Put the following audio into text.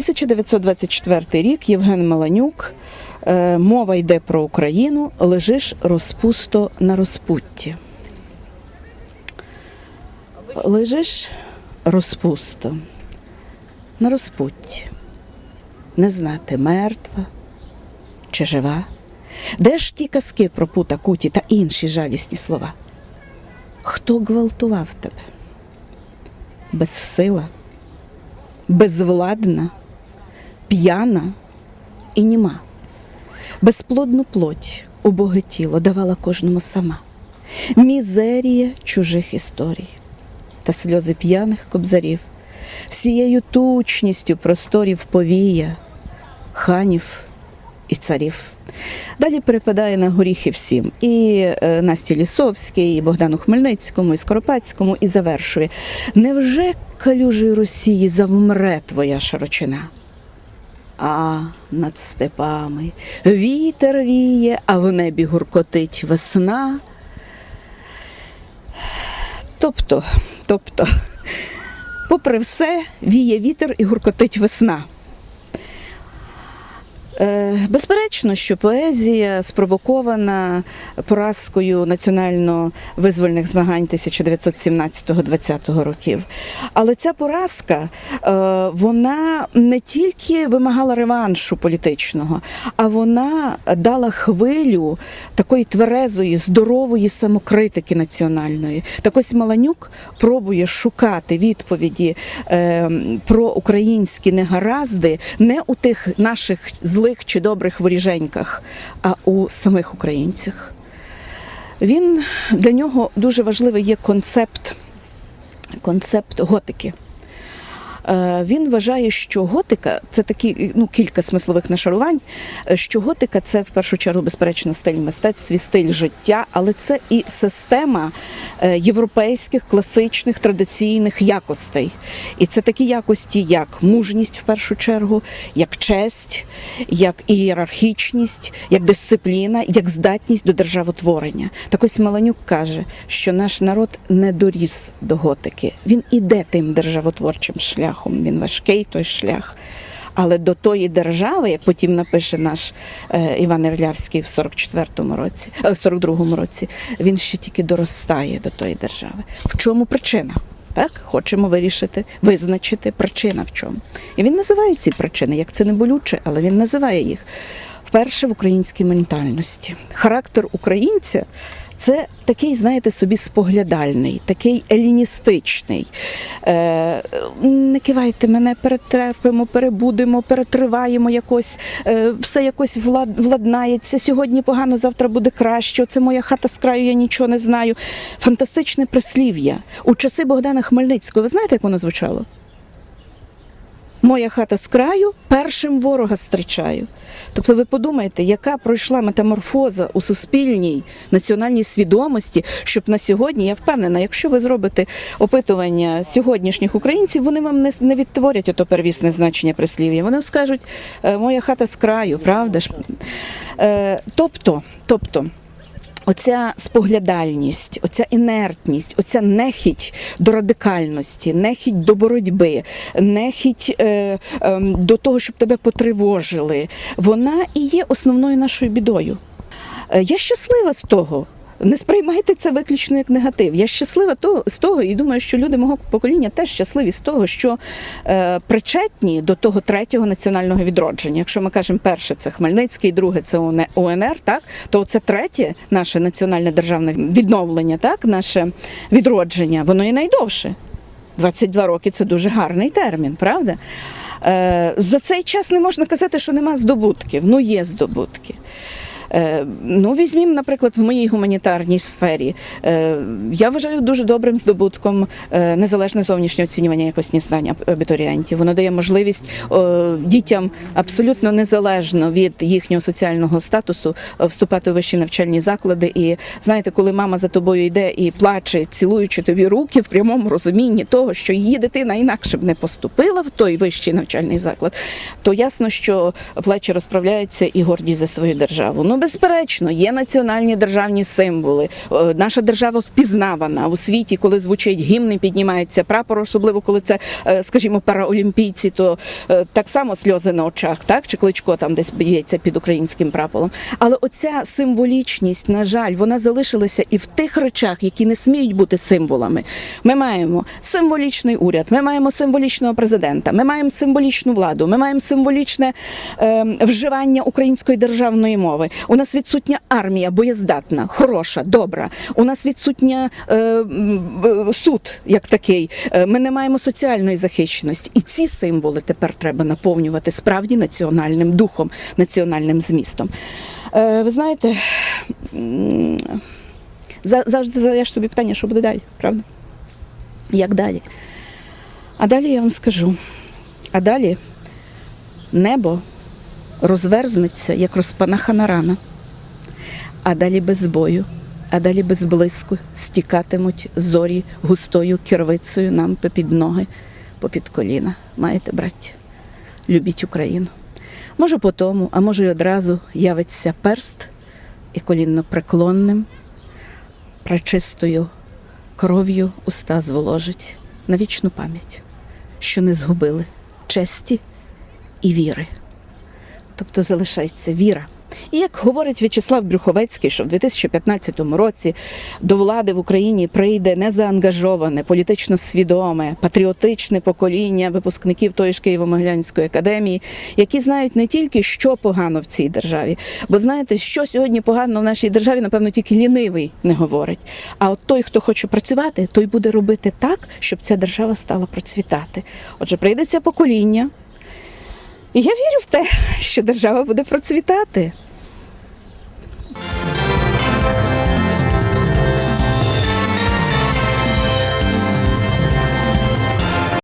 1924 рік Євген Маланюк. Е, Мова йде про Україну. Лежиш розпусто на розпутті. Лежиш розпусто на розпутті. Не знати, мертва чи жива. Де ж ті казки про пута куті та інші жалісні слова? Хто гвалтував тебе? Безсила, безвладна, п'яна і німа. Безплодну плоть, убоге тіло давала кожному сама. Мізерія чужих історій та сльози п'яних кобзарів, всією тучністю просторів повія, ханів і царів. Далі перепадає на горіхи всім. І е, Насті Лісовській, і Богдану Хмельницькому, і Скоропадському, і завершує. Невже калюжі Росії завмре твоя широчина? А над степами вітер віє, а в небі гуркотить весна. Тобто, тобто, попри все, віє вітер і гуркотить весна. Е, Безперечно, що поезія спровокована поразкою національно-визвольних змагань 1917-20 років. Але ця поразка е, вона не тільки вимагала реваншу політичного, а вона дала хвилю такої тверезої, здорової самокритики національної. Так ось Маланюк пробує шукати відповіді е, про українські негаразди не у тих наших злих чи добрих воріженьках, а у самих українцях. Він для нього дуже важливий є концепт, концепт готики. Е, Він вважає, що готика це такі ну, кілька смислових нашарувань. е, Що готика це в першу чергу, безперечно, стиль мистецтві, стиль життя, але це і система е, європейських класичних традиційних якостей. І це такі якості, як мужність в першу чергу, як честь, як ієрархічність, як дисципліна, як здатність до державотворення. Так ось Маланюк каже, що наш народ не доріс до готики. Він іде тим державотворчим шляхом. Він важкий той шлях. Але до тої держави, як потім напише наш е, Іван Ірлявський в 44-му році, е, в 42-му році, він ще тільки доростає до тої держави. В чому причина? Так, хочемо вирішити, визначити причина в чому. І він називає ці причини, як це не болюче, але він називає їх вперше в українській ментальності. Характер українця це такий, знаєте, собі споглядальний, такий еліністичний. Е, не кивайте мене, перетерпимо, перебудемо, перетриваємо якось, е, все якось влад, владнається. Сьогодні погано, завтра буде краще. Це моя хата з краю, я нічого не знаю. Фантастичне прислів'я. У часи Богдана Хмельницького, ви знаєте, як воно звучало? Моя хата з краю, першим ворога зустрічаю. Тобто ви подумайте, яка пройшла метаморфоза у суспільній національній свідомості, щоб на сьогодні, я впевнена, якщо ви зробите опитування сьогоднішніх українців, вони вам не, не відтворять ото первісне значення прислів'я. Вони скажуть, «Е, моя хата з краю, правда ж? Е, тобто, тобто. Оця споглядальність, оця інертність, оця нехідь до радикальності, нехідь до боротьби, нехідь е, е, до того, щоб тебе потривожили, вона і є основною нашою бідою. Е, Я щаслива з того. Не сприймайте це виключно як негатив. Я щаслива то- з того, і думаю, що люди мого покоління теж щасливі з того, що е, причетні до того третього національного відродження. Якщо ми кажемо, перше це Хмельницький, друге це ОН- УНР, так то це третє наше національне державне відновлення, так наше відродження, воно і найдовше. 22 роки це дуже гарний термін, правда? Е, за цей час не можна казати, що нема здобутків. Ну, є здобутки. Е, Ну, візьмімо, наприклад, в моїй гуманітарній сфері. Е, Я вважаю дуже добрим здобутком е, незалежне зовнішнє оцінювання якості знань аб- абітурієнтів. Воно дає можливість дітям абсолютно незалежно від їхнього соціального статусу вступати у вищі навчальні заклади. І знаєте, коли мама за тобою йде і плаче, цілуючи тобі руки в прямому розумінні того, що її дитина інакше б не поступила в той вищий навчальний заклад, то ясно, що плечі розправляються і гордість за свою державу. Ну, безперечно, є національні державні символи. Е, Наша держава впізнавана у світі, коли звучить гімн і піднімається прапор, особливо коли це, е, скажімо, параолімпійці, то е, так само сльози на очах, так чи кличко там десь б'ється під українським прапором. Але оця символічність, на жаль, вона залишилася і в тих речах, які не сміють бути символами. Ми маємо символічний уряд, ми маємо символічного президента, ми маємо символічну владу, ми маємо символічне е, вживання української державної мови. У нас відсутня армія боєздатна, хороша, добра. У нас відсутня е, суд як такий. Е, Ми не маємо соціальної захищеності. І ці символи тепер треба наповнювати справді національним духом, національним змістом. Е, Ви знаєте, за- завжди задаєш собі питання, що буде далі, правда? Як далі? А далі я вам скажу. А далі небо розверзнеться, як розпанахана рана. А далі без бою, а далі без блиску стікатимуть зорі густою кірвицею нам попід ноги, попід коліна. Маєте, браття? Любіть Україну. Може, по тому, а може, й одразу явиться перст і колінно преклонним, пречистою кров'ю уста зволожить на вічну пам'ять, що не згубили честі і віри. Тобто залишається віра. І як говорить В'ячеслав Брюховецький, що в 2015 році до влади в Україні прийде незаангажоване, політично свідоме, патріотичне покоління випускників тої ж Києво-Могилянської академії, які знають не тільки, що погано в цій державі, бо знаєте, що сьогодні погано в нашій державі, напевно, тільки лінивий не говорить. А от той, хто хоче працювати, той буде робити так, щоб ця держава стала процвітати. Отже, прийде це покоління, я вірю в те, що держава буде процвітати.